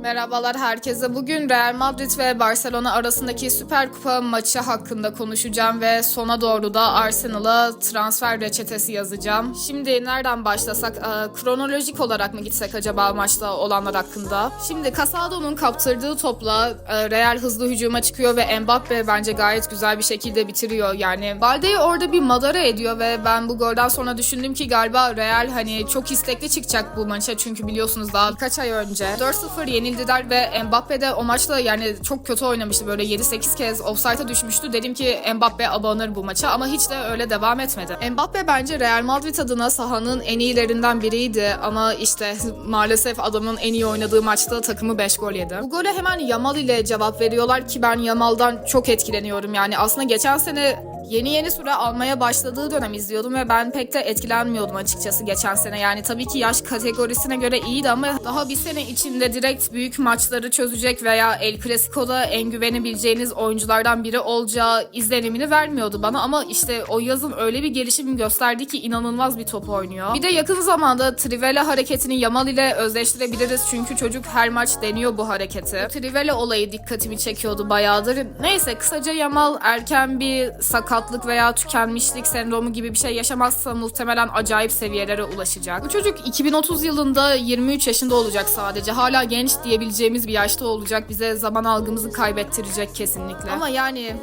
Merhabalar herkese. Bugün Real Madrid ve Barcelona arasındaki Süper Kupa maçı hakkında konuşacağım ve sona doğru da Arsenal'a transfer reçetesi yazacağım. Şimdi nereden başlasak? Ee, kronolojik olarak mı gitsek acaba maçta olanlar hakkında? Şimdi Casado'nun kaptırdığı topla e, Real hızlı hücuma çıkıyor ve Mbappe bence gayet güzel bir şekilde bitiriyor. Yani Balde'yi orada bir madara ediyor ve ben bu golden sonra düşündüm ki galiba Real hani çok istekli çıkacak bu maça çünkü biliyorsunuz daha birkaç ay önce 4-0 yenildiler ve Mbappe de o maçta yani çok kötü oynamıştı böyle 7-8 kez offside'a düşmüştü. Dedim ki Mbappe abanır bu maça ama hiç de öyle devam etmedi. Mbappe bence Real Madrid adına sahanın en iyilerinden biriydi ama işte maalesef adamın en iyi oynadığı maçta takımı 5 gol yedi. Bu gole hemen Yamal ile cevap veriyorlar ki ben Yamal'dan çok etkileniyorum yani aslında geçen sene yeni yeni süre almaya başladığı dönem izliyordum ve ben pek de etkilenmiyordum açıkçası geçen sene. Yani tabii ki yaş kategorisine göre iyiydi ama daha bir sene içinde direkt büyük maçları çözecek veya El Clasico'da en güvenebileceğiniz oyunculardan biri olacağı izlenimini vermiyordu bana ama işte o yazın öyle bir gelişim gösterdi ki inanılmaz bir top oynuyor. Bir de yakın zamanda Trivela hareketini Yamal ile özleştirebiliriz çünkü çocuk her maç deniyor bu hareketi. Bu Trivela olayı dikkatimi çekiyordu bayağıdır. Neyse kısaca Yamal erken bir sakatlık veya tükenmişlik sendromu gibi bir şey yaşamazsa muhtemelen acayip seviyelere ulaşacak. Bu çocuk 2030 yılında 23 yaşında olacak sadece. Hala genç diyebileceğimiz bir yaşta olacak. Bize zaman algımızı kaybettirecek kesinlikle. Ama yani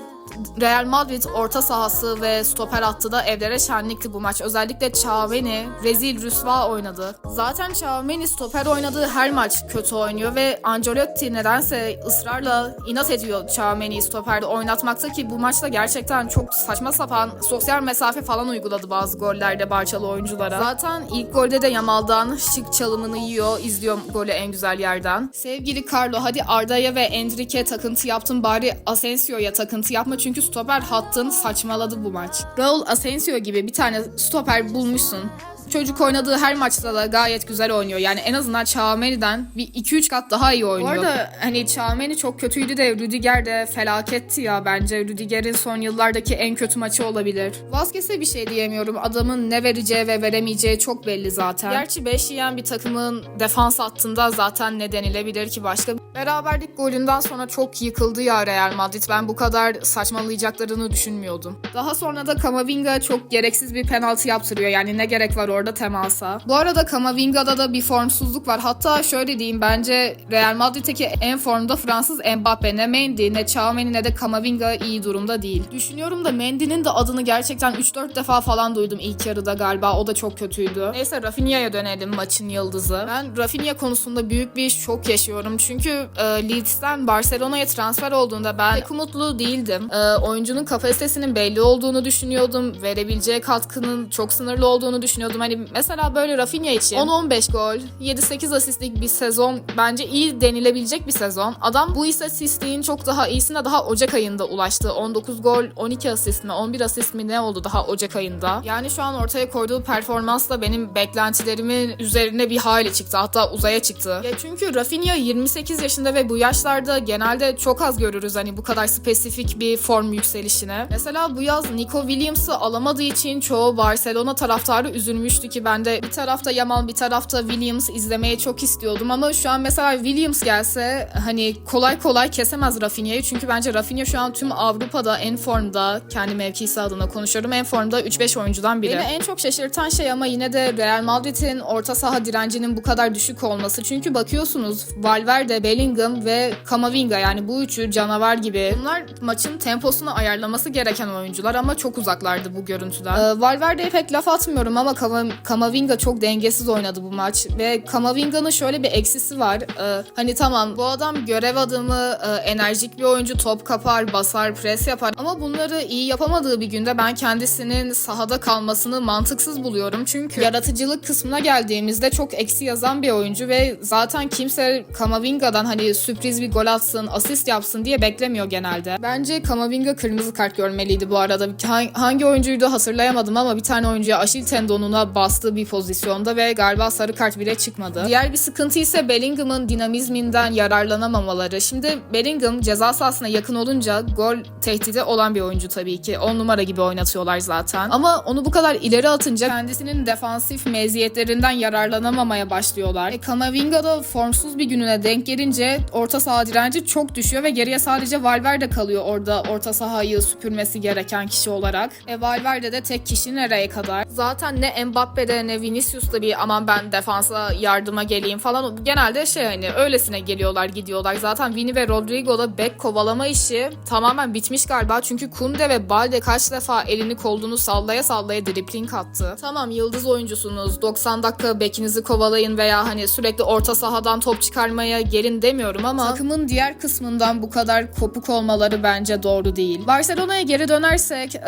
Real Madrid orta sahası ve stoper hattı da evlere şenlikti bu maç. Özellikle Çağveni rezil rüsva oynadı. Zaten Çağveni stoper oynadığı her maç kötü oynuyor ve Ancelotti nedense ısrarla inat ediyor Çağveni'yi stoperde oynatmakta ki bu maçta gerçekten çok saçma sapan sosyal mesafe falan uyguladı bazı gollerde Barçalı oyunculara. Zaten ilk golde de Yamal'dan şık çalımını yiyor. izliyor golü en güzel yerden. Sevgili Carlo hadi Arda'ya ve Enrique takıntı yaptın bari Asensio'ya takıntı yapma çünkü stoper hattın saçmaladı bu maç. Raul Asensio gibi bir tane stoper bulmuşsun. Çocuk oynadığı her maçta da gayet güzel oynuyor. Yani en azından Çağmeni'den bir 2-3 kat daha iyi oynuyor. Bu arada hani Çağmeni çok kötüydü de Rüdiger de felaketti ya bence. Rüdiger'in son yıllardaki en kötü maçı olabilir. Vazgeç'e bir şey diyemiyorum. Adamın ne vereceği ve veremeyeceği çok belli zaten. Gerçi 5 yiyen bir takımın defans hattında zaten ne denilebilir ki başka? Beraberlik golünden sonra çok yıkıldı ya Real Madrid. Ben bu kadar saçmalayacaklarını düşünmüyordum. Daha sonra da Kamavinga çok gereksiz bir penaltı yaptırıyor. Yani ne gerek var orada temasa. Bu arada Kamavinga'da da bir formsuzluk var. Hatta şöyle diyeyim bence Real Madrid'deki en formda Fransız Mbappe. Ne Mendy ne Chouameni ne de Kamavinga iyi durumda değil. Düşünüyorum da Mendy'nin de adını gerçekten 3-4 defa falan duydum ilk yarıda galiba. O da çok kötüydü. Neyse Rafinha'ya dönelim maçın yıldızı. Ben Rafinha konusunda büyük bir şok yaşıyorum. Çünkü e, Leeds'ten Barcelona'ya transfer olduğunda ben pek umutlu değildim. E, oyuncunun kapasitesinin belli olduğunu düşünüyordum. Verebileceği katkının çok sınırlı olduğunu düşünüyordum. Hani mesela böyle Rafinha için 10-15 gol, 7-8 asistlik bir sezon bence iyi denilebilecek bir sezon. Adam bu istatistiğin çok daha iyisine daha Ocak ayında ulaştı. 19 gol, 12 asist mi, 11 asist mi ne oldu daha Ocak ayında. Yani şu an ortaya koyduğu performans da benim beklentilerimin üzerine bir hale çıktı. Hatta uzaya çıktı. Ya çünkü Rafinha 28 yaşında ve bu yaşlarda genelde çok az görürüz hani bu kadar spesifik bir form yükselişine. Mesela bu yaz Nico Williams'ı alamadığı için çoğu Barcelona taraftarı üzülmüştü ki ben de bir tarafta Yamal bir tarafta Williams izlemeyi çok istiyordum ama şu an mesela Williams gelse hani kolay kolay kesemez Rafinha'yı çünkü bence Rafinha şu an tüm Avrupa'da en formda kendi mevkisi adına konuşuyorum en formda 3-5 oyuncudan biri. Beni en çok şaşırtan şey ama yine de Real Madrid'in orta saha direncinin bu kadar düşük olması çünkü bakıyorsunuz Valverde, Bellingham ve Kamavinga yani bu üçü canavar gibi. Bunlar maçın temposunu ayarlaması gereken oyuncular ama çok uzaklardı bu görüntüden. Ee, Valverde'ye pek laf atmıyorum ama Kama- Kamavinga çok dengesiz oynadı bu maç ve Kamavinga'nın şöyle bir eksisi var. Ee, hani tamam bu adam görev adamı, e, enerjik bir oyuncu, top kapar, basar, pres yapar ama bunları iyi yapamadığı bir günde ben kendisinin sahada kalmasını mantıksız buluyorum. Çünkü yaratıcılık kısmına geldiğimizde çok eksi yazan bir oyuncu ve zaten kimse Kamavinga'dan hani sürpriz bir gol atsın, asist yapsın diye beklemiyor genelde. Bence Kamavinga kırmızı kart görmeliydi bu arada. Ha- Hangi oyuncuydu hatırlayamadım ama bir tane oyuncuya aşil tendonuna bastığı bir pozisyonda ve galiba sarı kart bile çıkmadı. Diğer bir sıkıntı ise Bellingham'ın dinamizminden yararlanamamaları. Şimdi Bellingham ceza sahasına yakın olunca gol tehdidi olan bir oyuncu tabii ki. 10 numara gibi oynatıyorlar zaten. Ama onu bu kadar ileri atınca kendisinin defansif meziyetlerinden yararlanamamaya başlıyorlar. E, Kamavinga da formsuz bir gününe denk gelince orta saha direnci çok düşüyor ve geriye sadece Valverde kalıyor orada orta sahayı süpürmesi gereken kişi olarak. E Valverde de tek kişi nereye kadar? Zaten ne Mbappe'de ne Vinicius'ta bir aman ben defansa yardıma geleyim falan. Genelde şey hani öylesine geliyorlar gidiyorlar. Zaten Vini ve Rodrigo'da bek kovalama işi tamamen bitmiş galiba. Çünkü Kunde ve Balde kaç defa elini kolunu sallaya sallaya dripling attı. Tamam yıldız oyuncusunuz. 90 dakika bekinizi kovalayın veya hani sürekli orta sahadan top çıkarmaya gelin demiyorum ama takımın diğer kısmından bu kadar kopuk olmaları bence doğru değil. Barcelona'ya geri dönersek e,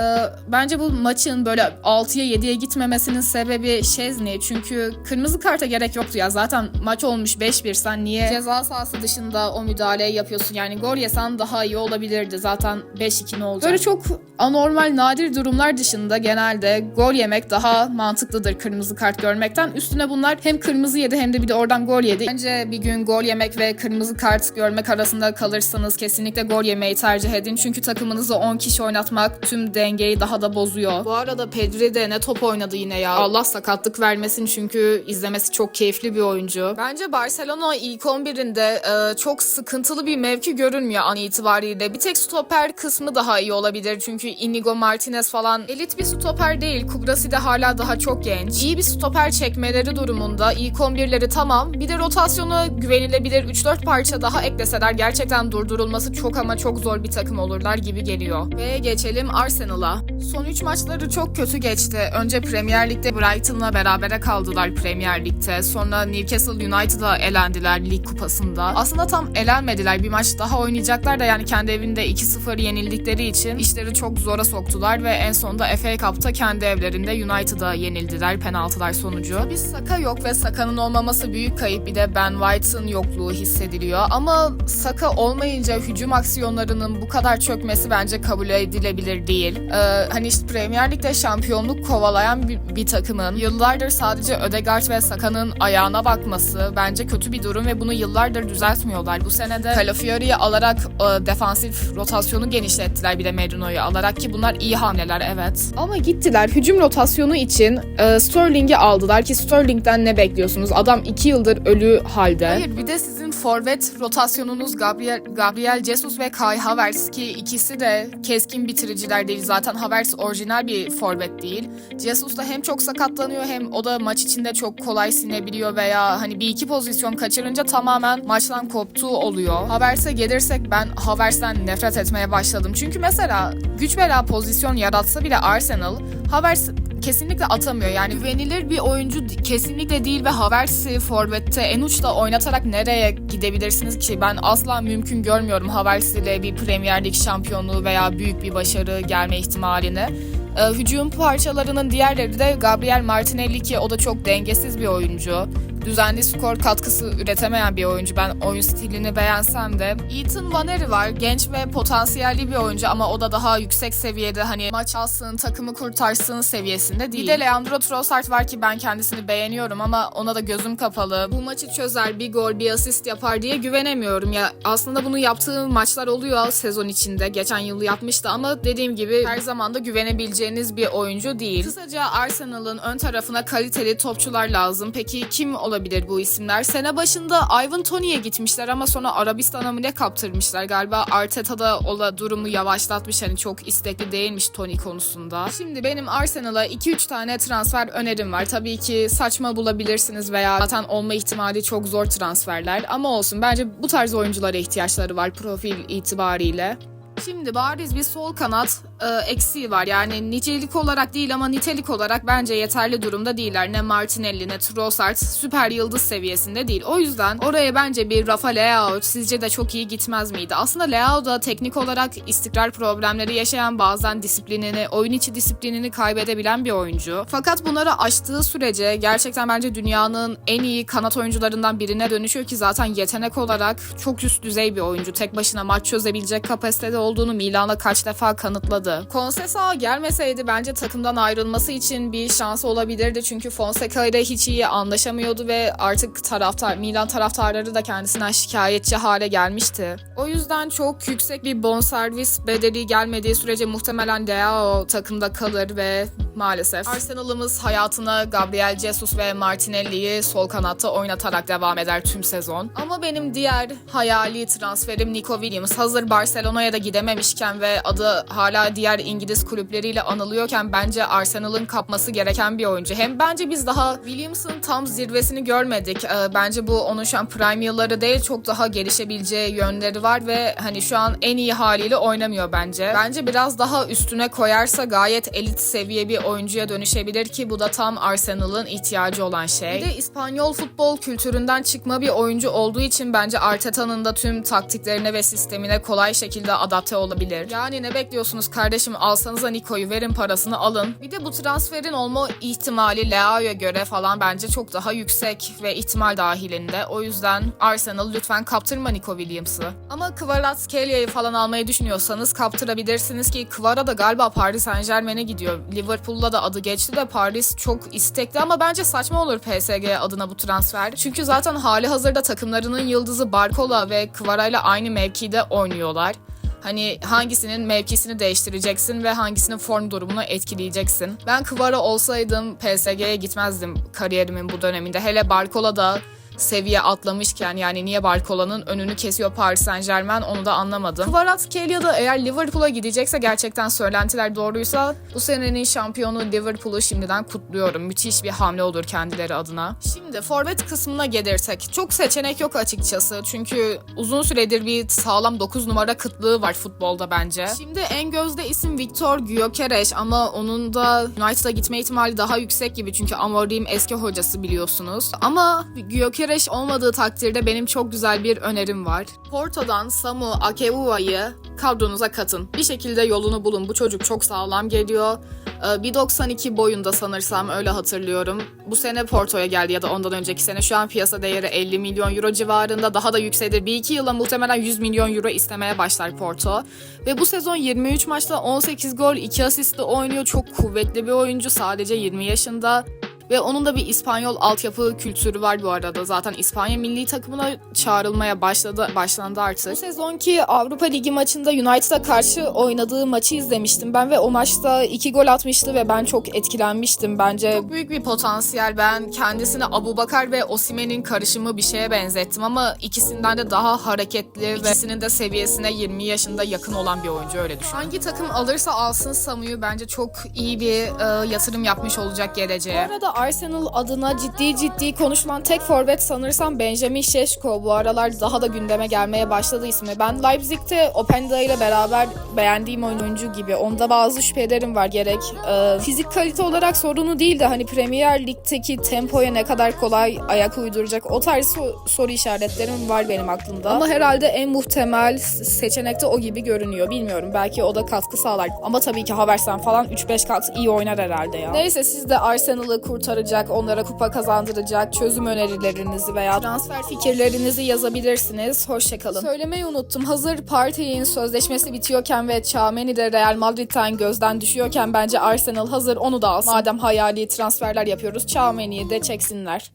bence bu maçın böyle 6'ya 7'ye gitmemesinin sebebi Şezni. Çünkü kırmızı karta gerek yoktu ya. Zaten maç olmuş 5-1 sen niye ceza sahası dışında o müdahaleyi yapıyorsun? Yani gol yesen daha iyi olabilirdi. Zaten 5-2 ne olacak? Böyle çok anormal nadir durumlar dışında genelde gol yemek daha mantıklıdır kırmızı kart görmekten. Üstüne bunlar hem kırmızı yedi hem de bir de oradan gol yedi. Bence bir gün gol yemek ve kırmızı kart görmek arasında kalırsanız kesinlikle gol yemeyi tercih edin. Çünkü takımınızı 10 kişi oynatmak tüm dengeyi daha da bozuyor. Bu arada Pedri de ne top oynadı yine ya. Allah sakatlık vermesin çünkü izlemesi çok keyifli bir oyuncu. Bence Barcelona ilk 11'inde e, çok sıkıntılı bir mevki görünmüyor an itibariyle. Bir tek stoper kısmı daha iyi olabilir. Çünkü Inigo Martinez falan elit bir stoper değil. Kubrasi de hala daha çok genç. İyi bir stoper çekmeleri durumunda ilk 11'leri tamam. Bir de rotasyonu güvenilebilir 3-4 parça daha ekleseler gerçekten durdurulması çok ama çok zor bir takım olurlar gibi geliyor. Ve geçelim Arsenal'a. Son 3 maçları çok kötü geçti. Önce Premier Lig'de Brighton'la berabere kaldılar Premier Lig'de. Sonra Newcastle United'a elendiler lig kupasında. Aslında tam elenmediler. Bir maç daha oynayacaklar da yani kendi evinde 2-0 yenildikleri için işleri çok zora soktular ve en sonunda FA Cup'ta kendi evlerinde United'a yenildiler penaltılar sonucu. Bir Saka yok ve Saka'nın olmaması büyük kayıp. Bir de Ben White'ın yokluğu hissediliyor. Ama Saka olmayınca hücum aksiyonlarının bu kadar çökmesi bence kabul edilebilir değil. Ee, hani işte Premier Lig'de şampiyonluk kovalayan bir, bir takımın yıllardır sadece Ödegaard ve Saka'nın ayağına bakması bence kötü bir durum ve bunu yıllardır düzeltmiyorlar. Bu sene de Calafiori'yi alarak e, defansif rotasyonu genişlettiler bir de Merino'yu alarak ki bunlar iyi hamleler evet. Ama gittiler hücum rotasyonu için e, Sterling'i aldılar ki Sterling'den ne bekliyorsunuz? Adam 2 yıldır ölü halde. Hayır bir de sizin forvet rotasyonunuz Gabriel, Gabriel Jesus ve Kai Havertz ki ikisi de keskin bitiriciler değil. Zaten Havertz orijinal bir forvet değil. Jesus da hem çok sakatlanıyor hem o da maç içinde çok kolay sinebiliyor veya hani bir iki pozisyon kaçırınca tamamen maçtan koptuğu oluyor. Havertz'e gelirsek ben Havertz'ten nefret etmeye başladım. Çünkü mesela güç bela pozisyon yaratsa bile Arsenal Havertz kesinlikle atamıyor. Yani güvenilir bir oyuncu kesinlikle değil ve Havertz'i forvette en uçta oynatarak nereye gidebilirsiniz ki? Ben asla mümkün görmüyorum Havertz bir Premier Lig şampiyonluğu veya büyük bir başarı gelme ihtimalini. Ee, hücum parçalarının diğerleri de Gabriel Martinelli ki o da çok dengesiz bir oyuncu. Düzenli skor katkısı üretemeyen bir oyuncu. Ben oyun stilini beğensem de. Ethan Vaneri var. Genç ve potansiyelli bir oyuncu ama o da daha yüksek seviyede hani maç alsın, takımı kurtarsın seviyesinde değil. Bir de Leandro Trossard var ki ben kendisini beğeniyorum ama ona da gözüm kapalı. Bu maçı çözer, bir gol, bir asist yapar diye güvenemiyorum. Ya aslında bunu yaptığı maçlar oluyor sezon içinde. Geçen yıl yapmıştı ama dediğim gibi her zaman da güvenebileceğiniz bir oyuncu değil. Kısaca Arsenal'ın ön tarafına kaliteli topçular lazım. Peki kim olabilir bu isimler? Sene başında Ivan Toney'e gitmişler ama sonra Arabistan'a mı ne kaptırmışlar? Galiba Arteta da ola durumu yavaşlatmış. Hani çok istekli değilmiş Tony konusunda. Şimdi benim Arsenal'a 2-3 tane transfer önerim var. Tabii ki saçma bulabilirsiniz veya zaten olma ihtimali çok zor transferler. Ama olsun bence bu tarz oyunculara ihtiyaçları var profil itibariyle. Şimdi bariz bir sol kanat e, eksiği var. Yani nicelik olarak değil ama nitelik olarak bence yeterli durumda değiller. Ne Martinelli ne Trossard süper yıldız seviyesinde değil. O yüzden oraya bence bir Rafa Leao sizce de çok iyi gitmez miydi? Aslında Leao da teknik olarak istikrar problemleri yaşayan bazen disiplinini, oyun içi disiplinini kaybedebilen bir oyuncu. Fakat bunları aştığı sürece gerçekten bence dünyanın en iyi kanat oyuncularından birine dönüşüyor ki zaten yetenek olarak çok üst düzey bir oyuncu. Tek başına maç çözebilecek kapasitede olduğunu Milan'a kaç defa kanıtladı. Oynadı. Conceição gelmeseydi bence takımdan ayrılması için bir şansı olabilirdi. Çünkü Fonseca ile hiç iyi anlaşamıyordu ve artık taraftar, Milan taraftarları da kendisinden şikayetçi hale gelmişti. O yüzden çok yüksek bir bonservis bedeli gelmediği sürece muhtemelen Leao takımda kalır ve maalesef Arsenal'ımız hayatına Gabriel Jesus ve Martinelli'yi sol kanatta oynatarak devam eder tüm sezon. Ama benim diğer hayali transferim Nico Williams. Hazır Barcelona'ya da gidememişken ve adı hala diğer İngiliz kulüpleriyle anılıyorken bence Arsenal'ın kapması gereken bir oyuncu. Hem bence biz daha Williams'ın tam zirvesini görmedik. Ee, Bence bu onun şu an prime yılları değil çok daha gelişebileceği yönleri var ve hani şu an en iyi haliyle oynamıyor bence. Bence biraz daha üstüne koyarsa gayet elit seviye bir oyuncuya dönüşebilir ki bu da tam Arsenal'ın ihtiyacı olan şey. Bir de İspanyol futbol kültüründen çıkma bir oyuncu olduğu için bence Arteta'nın da tüm taktiklerine ve sistemine kolay şekilde adapte olabilir. Yani ne bekliyorsunuz kardeşim alsanıza Nico'yu verin parasını alın. Bir de bu transferin olma ihtimali Leao'ya göre falan bence çok daha yüksek ve ihtimal dahilinde. O yüzden Arsenal lütfen kaptırma Nico Williams'ı. Ama Kvaratskhelia falan almayı düşünüyorsanız kaptırabilirsiniz ki Kvara da galiba Paris Saint Germain'e gidiyor. Liverpool'da da adı geçti de Paris çok istekli ama bence saçma olur PSG adına bu transfer. Çünkü zaten hali hazırda takımlarının yıldızı Barcola ve Kvara ile aynı mevkide oynuyorlar. Hani hangisinin mevkisini değiştireceksin ve hangisinin form durumunu etkileyeceksin. Ben Kvara olsaydım PSG'ye gitmezdim kariyerimin bu döneminde. Hele Barcola da seviye atlamışken yani niye Barcola'nın önünü kesiyor Paris Saint Germain onu da anlamadım. Kvaratskhelia da eğer Liverpool'a gidecekse gerçekten söylentiler doğruysa bu senenin şampiyonu Liverpool'u şimdiden kutluyorum. Müthiş bir hamle olur kendileri adına. Şimdi forvet kısmına gelirsek çok seçenek yok açıkçası. Çünkü uzun süredir bir sağlam 9 numara kıtlığı var futbolda bence. Şimdi en gözde isim Victor Gyökeres ama onun da United'a gitme ihtimali daha yüksek gibi çünkü Amorim eski hocası biliyorsunuz. Ama Gyökeres olmadığı takdirde benim çok güzel bir önerim var. Porto'dan Samu Akewua'yı kadronuza katın. Bir şekilde yolunu bulun. Bu çocuk çok sağlam geliyor. Ee, 1.92 boyunda sanırsam öyle hatırlıyorum. Bu sene Porto'ya geldi ya da ondan önceki sene. Şu an piyasa değeri 50 milyon euro civarında. Daha da yükselir. Bir iki yıla muhtemelen 100 milyon euro istemeye başlar Porto. Ve bu sezon 23 maçta 18 gol, 2 asistle oynuyor. Çok kuvvetli bir oyuncu. Sadece 20 yaşında. Ve onun da bir İspanyol altyapı kültürü var bu arada. Zaten İspanya milli takımına çağrılmaya başladı başlandı artık. Bu sezonki Avrupa Ligi maçında United'a karşı oynadığı maçı izlemiştim ben ve o maçta iki gol atmıştı ve ben çok etkilenmiştim bence. Çok büyük bir potansiyel. Ben kendisini Abubakar ve Osimen'in karışımı bir şeye benzettim ama ikisinden de daha hareketli ve ikisinin de seviyesine 20 yaşında yakın olan bir oyuncu öyle düşün. Hangi takım alırsa alsın Samu'yu bence çok iyi bir e, yatırım yapmış olacak geleceğe. Bu arada Arsenal adına ciddi ciddi konuşulan tek forvet sanırsam Benjamin Şeşko. Bu aralar daha da gündeme gelmeye başladı ismi. Ben Leipzig'te Openda ile beraber beğendiğim oyuncu gibi. Onda bazı şüphelerim var gerek. e, fizik kalite olarak sorunu değil de hani Premier Lig'deki tempoya ne kadar kolay ayak uyduracak o tarz so- soru işaretlerim var benim aklımda. Ama herhalde en muhtemel seçenekte o gibi görünüyor. Bilmiyorum belki o da katkı sağlar. Ama tabii ki Havertz'ten falan 3-5 kat iyi oynar herhalde ya. Neyse siz de Arsenal'ı kurtaracak, onlara kupa kazandıracak çözüm önerilerinizi veya transfer fikirlerinizi yazabilirsiniz. Hoşçakalın. Söylemeyi unuttum. Hazır Partey'in sözleşmesi bitiyorken ve Chouameni de Real Madrid'den gözden düşüyorken bence Arsenal hazır onu da alsın. Madem hayali transferler yapıyoruz Chouameni'yi de çeksinler.